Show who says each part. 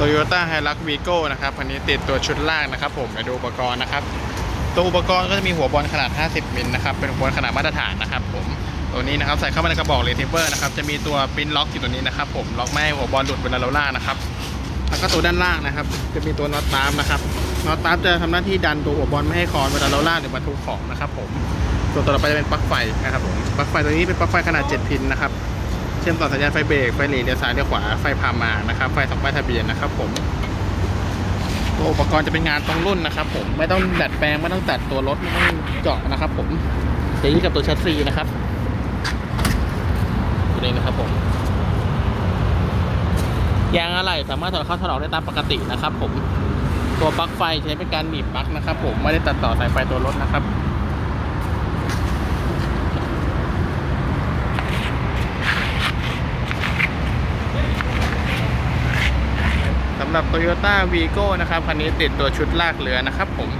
Speaker 1: Toyota Hilux Vigo นะครับคันนี้ติดตัวชุดล่างนะครับ ผมไปดูอุปกรณ์นะครับ ตัวอุปกรณ์ก็จะมีหัวบอลขนาด 50มิลนะครับเป็นหัวบอลขนาดมาตรฐานนะครับ ผมตัวนี้นะครับใส่เข้ามาในกระบอกเลทิเวอร์นะครับจะมีตัวปิ้นล็อกอยู่ตัวนี้นะครับ ผมล็อกไม่ให้หัวบอลหลุดเวลาเราล่ากนะครับแล้วก็ตัวด้านล่างนะครับ จะมีตัวน็อตตามนะครับน็อตตามจะทำหน้าที่ดันตัวหัวบอลไม่ให้คอนเวลาเราลากหรือบรรทุกของนะครับ ผมส่วนตัวต่อไปจะเป็นปลั๊กไฟนะครับผมปลั๊กไฟตัวนี้เป็นปลั๊กไฟขนาด 7 พินนะครับ เชื่อมต่อสัญญาณไฟเบรกไฟหลีเลี้ยวซ้ายเลี้ยวขวาไฟพามานะครับไฟสองป้ายทะเบียนนะครับผมตัวอุปกรณ์จะเป็นงานตรงรุ่นนะครับ ผมไม่ต้องดัดแปลงไม่ต้องตัดตัวรถไม่ต้องเจาะนะครับ ผมจะยึดกับตัวแชัสซีนะครับตัวนี้นะครับผมยางอะไหล่สามารถถอดเข้าถอดออกได้ตามปกตินะครับ ผมตัวปลั๊กไฟใช้เป็นการหนีบปลั๊กนะครับ ผมไม่ได้ตัดต่อสายไฟตัวรถนะครับำหรับ Toyota Vigo นะครับ คันนี้ติดตัวชุดลากเรือนะครับผม